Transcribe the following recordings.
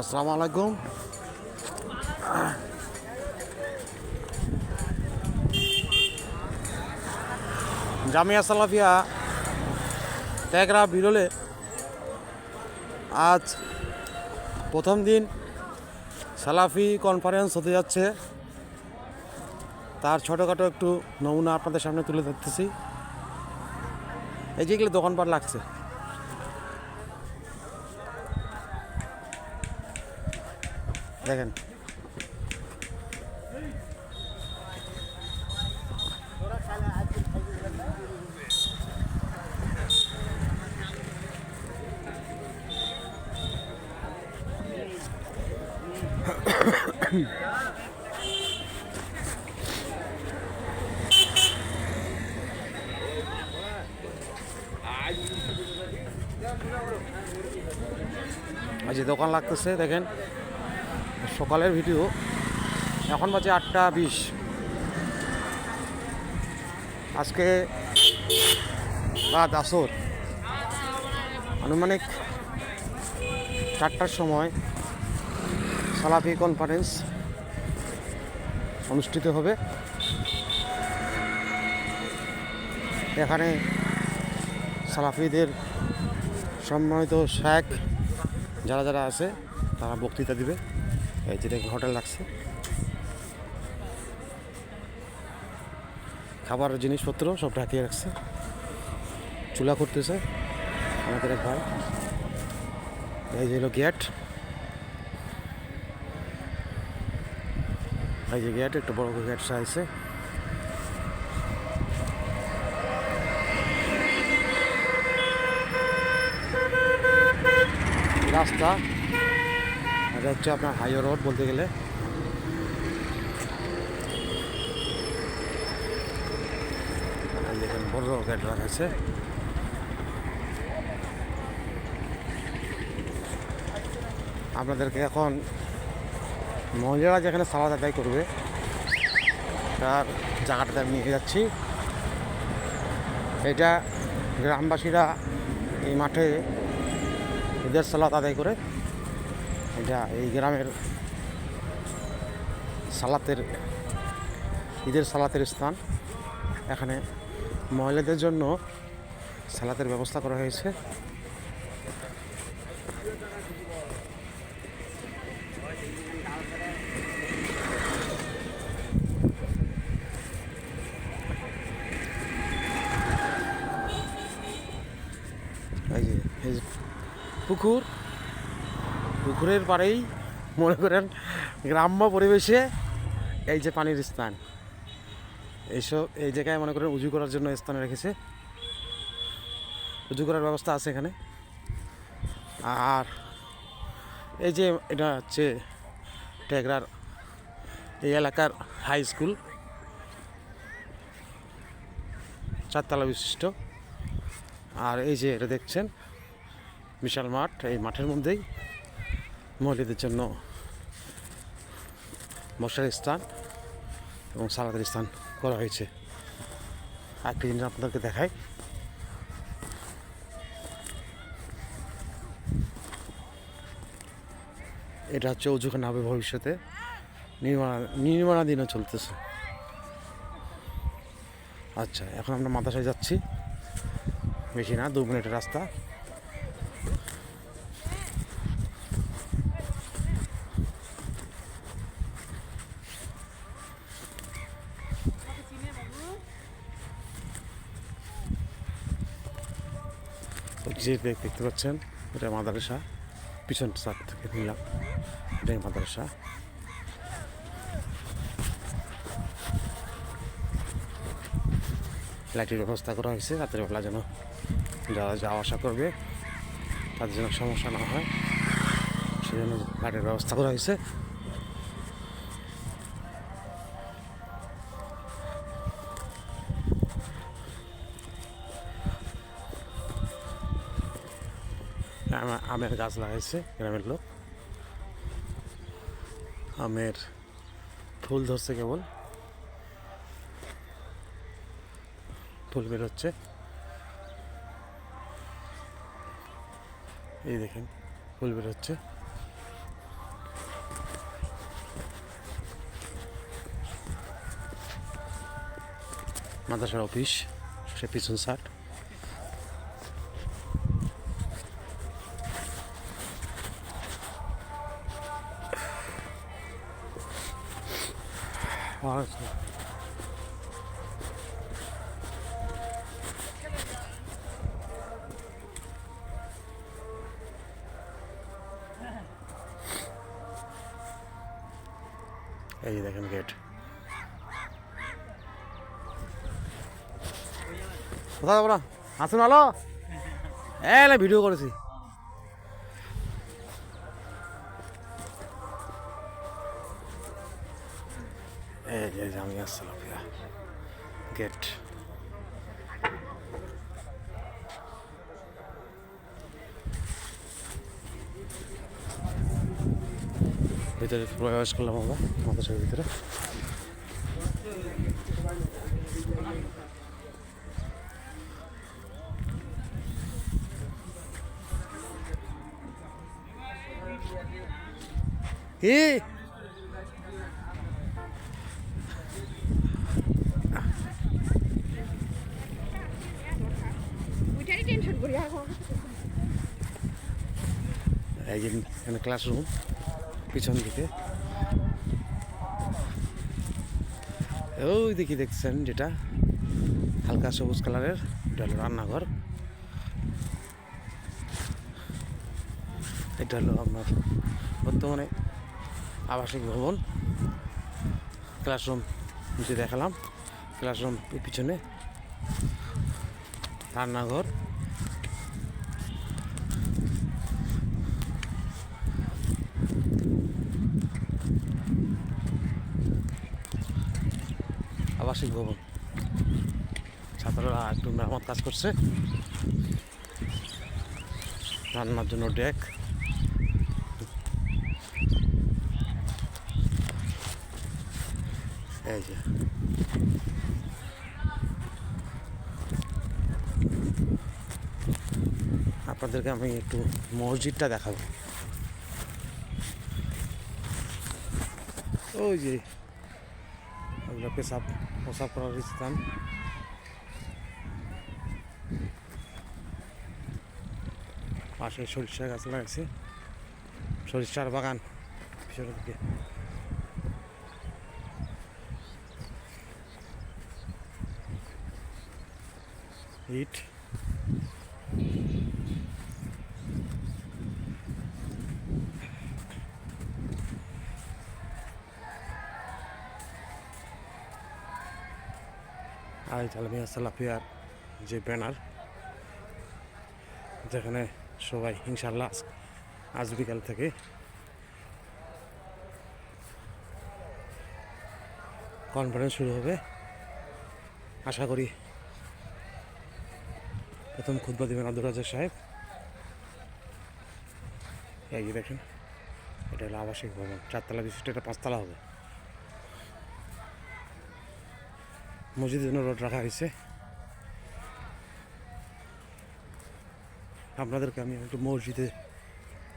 আসসালামু আলাইকুম। জামিয়া সালাফিয়া, তেগরা বিরলে আজ প্রথম দিন সালাফি কনফারেন্স হতে যাচ্ছে। তার ছোটোখাটো একটু নমুনা আপনাদের সামনে তুলে ধরতেছি। এই যেগুলো দোকানপাট লাগছে। দেখেন। আজ দোকান লাগতেছে দেখেন। সকালের ভিডিও। এখন বাজে আটটা বিশ। আজকে রাত আসর আনুমানিক চারটার সময় সালাফি কনফারেন্স অনুষ্ঠিত হবে। এখানে সালাফিদের সম্মানিত শেখ যারা যারা আছে, তারা বক্তৃতা দিবে। এই যে দেখুন হোটেল লাগছে। খাবারের জিনিসপত্র সব ঢাকিয়ে রাখছে। চুলা করতেছে আমাদের এক ভাই। এই যে হলো গেট এই যে গেট একটু বড় গেট সাইছে রাস্তা এটা হচ্ছে আপনার হাইওয়ে রোড বলতে গেলে। দেখেন, বড় গেট আছে। আপনাদেরকে এখন মহিলারা যেখানে সালাদ আদায় করবে, তার জায়গাটাতে আমি নিয়ে যাচ্ছি। এটা গ্রামবাসীরা এই মাঠে ঈদের সালাত আদায় করে এটা এই গ্রামের সালাতের, ঈদের সালাতের স্থান। এখানে মহিলাদের জন্য সালাতের ব্যবস্থা করা হয়েছে। পুকুর। পুকুরের পাড়েই, মনে করেন, গ্রাম্য পরিবেশে এই যে পানির স্থান। এইসব, এই জায়গায় মনে করেন উজু করার জন্য স্থান রেখেছে। উজু করার ব্যবস্থা আছে এখানে। আর এই যে এটা হচ্ছে টেগরার এই এলাকার হাই স্কুল। চারতলা বিশিষ্ট। আর এই যে এটা দেখছেন, বিশাল মাঠ, এই মাঠের মধ্যেই। মহিলাদের জন্য বসার স্থান এবং সালাদের স্থান করা হয়েছে। আরেকটি জিনিস আপনাদেরকে দেখাই। এটা হচ্ছে উজুখানা হবে ভবিষ্যতে। নির্মাণ নির্মাণাধীনও চলতেছে। আচ্ছা এখন আমরা মাদ্রাসায় যাচ্ছি। বেশি না, দু মিনিটের রাস্তা। যে ব্যাগ দেখতে পাচ্ছেন, এটা মাদ্রাসা। পিছন সাইড থেকে নিলাম। এটাই মাদ্রাসা। লাইটের ব্যবস্থা করা হয়েছে, রাতের বেলা যেন যারা যাওয়া আসা করবে, তাদের যেন সমস্যা না হয়, সেজন্য লাইটের ব্যবস্থা করা হয়েছে। আমের গাছ লাগাইছে, গ্রামের লোক। আমের ফুল ধরছে কেবল। ফুল বেরোচ্ছে। এই দেখেন, ফুল বেরোচ্ছে। মাদ্রাসার অফিস, সে পিছন সার কোথায় যাব না? আসুন আলো এ না ভিডিও করেছি জামিয়া সালাফিয়া গেট। ভিতরে প্রবেশ করলাম আমরা মাদ্রাসার ভিতরে না। এই যে এখানে ক্লাসরুম পিছন দিকে। ওই দেখি দেখছেন যেটা হালকা সবুজ কালারের এটা হলো রান্নাঘর। এটা হলো আপনার বর্তমানে আবাসিক ভবন ক্লাসরুম নিচে দেখালাম। ক্লাসরুম পিছনে রান্নাঘর। আবাসিক ভবন ছাত্ররা একটু মেরামত কাজ করছে। রান্নার জন্য ডেক এই যে। আপনাদেরকে আমি একটু মসজিদটা দেখাবো। ওই যে ওগুলো পেশাব প্রসাব করার স্থান। পাশে সরিষা গাছ লাগাইছে। সরিষার বাগান, পিছনের দিকে। ইট আর জালমিয়া সালাফিয়ার যে ব্যানার, যেখানে সবাই ইনশাল্লাহ আজ বিকাল থেকে কনফারেন্স শুরু হবে। আশা করি প্রথম খুদ্া দেবেন আব্দুল রাজা সাহেব। এই দেখেন, এটা হলো আবাসিক ভবন, চারতলা বিশিষ্ট, এটা পাঁচতলা হবে। মসজিদের জন্য রোড রাখা হয়েছে। আপনাদেরকে আমি একটু মসজিদে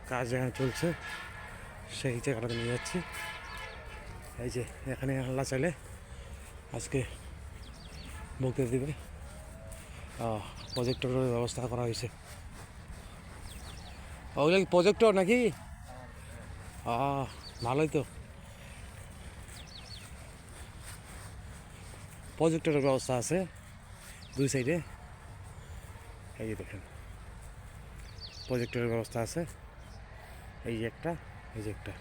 কাজ যেখানে চলছে, সেই জায়গাটাতে নিয়ে যাচ্ছি। এই যে, এখানে আল্লাহ চাইলে আজকে বক্তৃতা দিবে। প্রজেক্টরের ব্যবস্থা করা হয়েছে ওগুলো কি প্রজেক্টর নাকি? ভালোই তো প্রজেক্টরের ব্যবস্থা আছে, দুই সাইডে এই দেখেন। প্রজেক্টরের ব্যবস্থা আছে। এই যে একটা, এই যে একটা।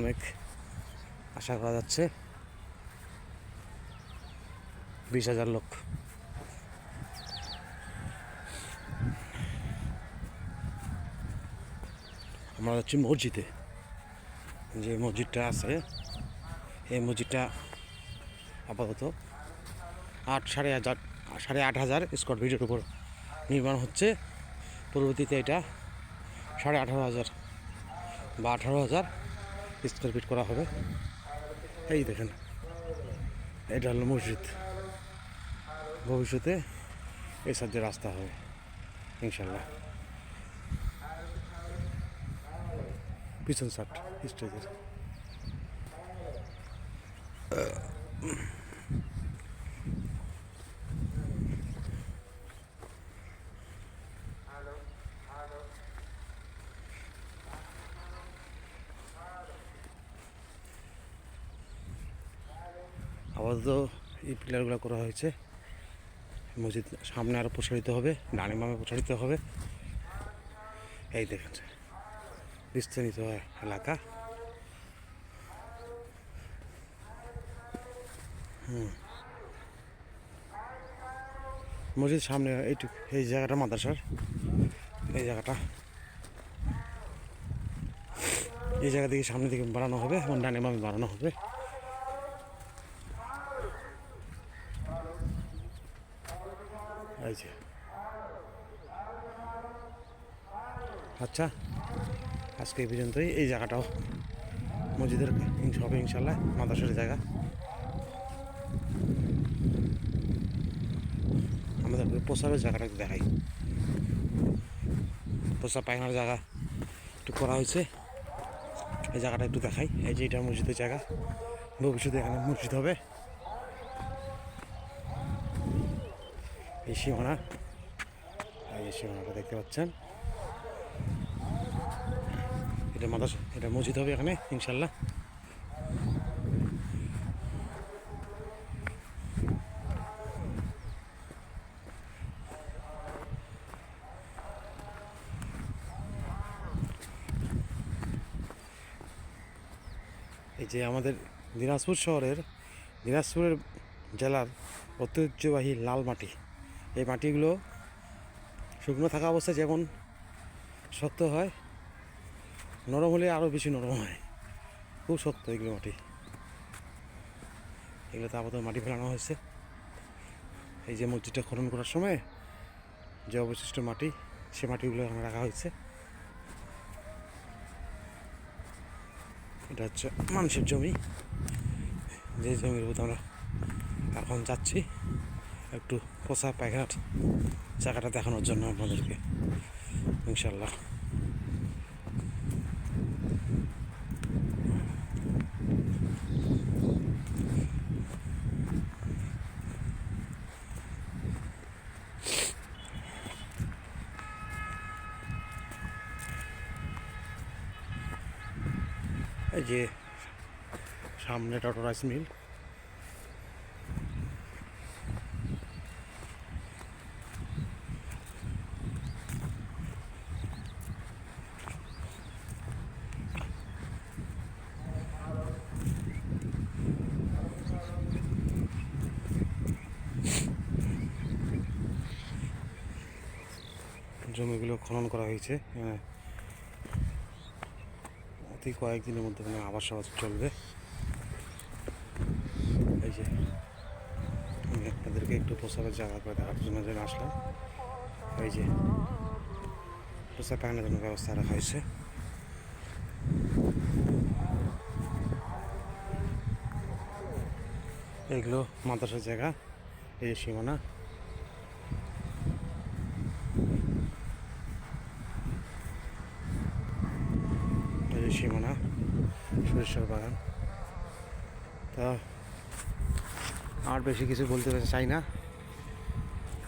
অনেক আশা করা যাচ্ছে। বিশ হাজার লোক। আমরা যাচ্ছি মসজিদে। যে মসজিদটা আছে, এই মসজিদটা আপাতত আট সাড়ে হাজার, সাড়ে আট হাজার স্কোয়ার ফিটের উপর নির্মাণ হচ্ছে। পরবর্তীতে এটা সাড়ে আঠারো হাজার বা আঠারো হাজার স্কোয়ার ফিট করা হবে। এই দেখেন, এটা হলো মসজিদ। ভবিষ্যতে এই সাহায্যে রাস্তা হবে ইনশাল্লাহ পিছন সাট স্টেজের। আপাতত এই পিলারগুলো করা হয়েছে। মসজিদ সামনে আরও প্রসারিত হবে, ডানে বামে প্রসারিত হবে। এই দেখেন বিস্তারিত এলাকা। হুম। মসজিদ সামনে এইটুক, এই জায়গাটা মাদ্রাসার। এই জায়গাটা। এই জায়গা থেকে সামনে দিকে বাড়ানো হবে এবং ডানে বামে বাড়ানো হবে। এই আচ্ছা আজকে এই পর্যন্তই। এই জায়গাটাও মসজিদের হবে ইনশাল্লাহ মাদ্রাসার জায়গা। আমাদের প্রসাবের জায়গাটা দেখাই। প্রসাব পায়খানার জায়গা একটু করা হয়েছে। এই জায়গাটা একটু দেখাই। এই যে এটা মসজিদের জায়গা। ভবিষ্যতে এখানে মসজিদ হবে। এই সীমানা এই সীমানাটা দেখতে পাচ্ছেন। এটা মাদাস এটা মসজিদ হবে এখানে, ইনশাল্লাহ। এই যে আমাদের দিনাজপুর শহরের দিনাজপুরের জেলার ঐতিহ্যবাহী লাল মাটি এই মাটিগুলো শুকনো থাকা অবস্থায় যেমন শক্ত হয়, নরম হলে আরও বেশি নরম হয়। খুব শক্ত এগুলো মাটি। এগুলোতে আপাতত মাটি ফেলানো হয়েছে। এই যে মসজিদটা খনন করার সময় যে অবশিষ্ট মাটি, সে মাটিগুলো এখানে রাখা হয়েছে। এটা হচ্ছে মানুষের জমি। যে জমির উপর আমরা এখন যাচ্ছি। একটু পোষা পায়খানার জায়গাটা দেখানোর জন্য আপনাদেরকে। ইনশাল্লাহ এই যে সামনে টটো রাইস মিল। জমিগুলো খনন করা হয়েছে। হ্যাঁ। অতি কয়েকদিনের মধ্যে মানে আবাস আবাস চলবে। এই যে, আমি আপনাদেরকে একটু প্রসাবের জায়গা করে দেখার জন্য যেন আসলাম। এই যে প্রসাব পাখানোর জন্য ব্যবস্থা রাখা হয়েছে। এগুলো মাদ্রাসার জায়গা, এই যে সীমানা এই যে সীমানা সরিষার বাগান তা, আর বেশি কিছু বলতে চাই না।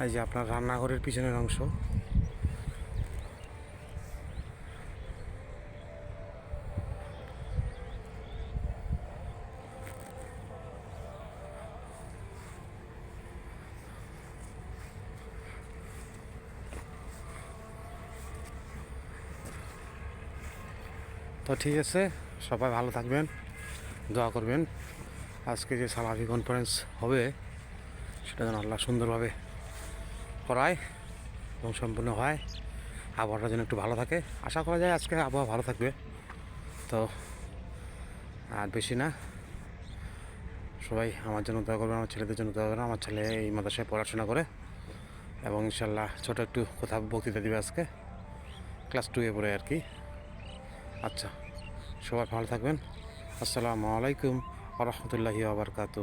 এই যে আপনার রান্নাঘরের পিছনের অংশ। তো ঠিক আছে। সবাই ভালো থাকবেন, দোয়া করবেন। আজকে যে সালাফি কনফারেন্স হবে, সেটা যেন আল্লাহ সুন্দরভাবে করায় এবং সম্পূর্ণ হয়। আবহাওয়াটা যেন একটু ভালো থাকে। আশা করা যায় আজকে আবহাওয়া ভালো থাকবে। তো আর বেশি না। সবাই আমার জন্য দোয়া করবেন, আমার ছেলেদের জন্য দোয়া করবেন, আমার ছেলে এই মাদ্রাসায় পড়াশোনা করে। এবং ইনশাল্লাহ ছোটো একটু কোথাও বক্তৃতা দিবে আজকে। ক্লাস টুয়ে পড়ে আর কি। আচ্ছা। সবাই ভালো থাকবেন। আসসালামু আলাইকুম আ রহমতুল্লাহি আবরকাত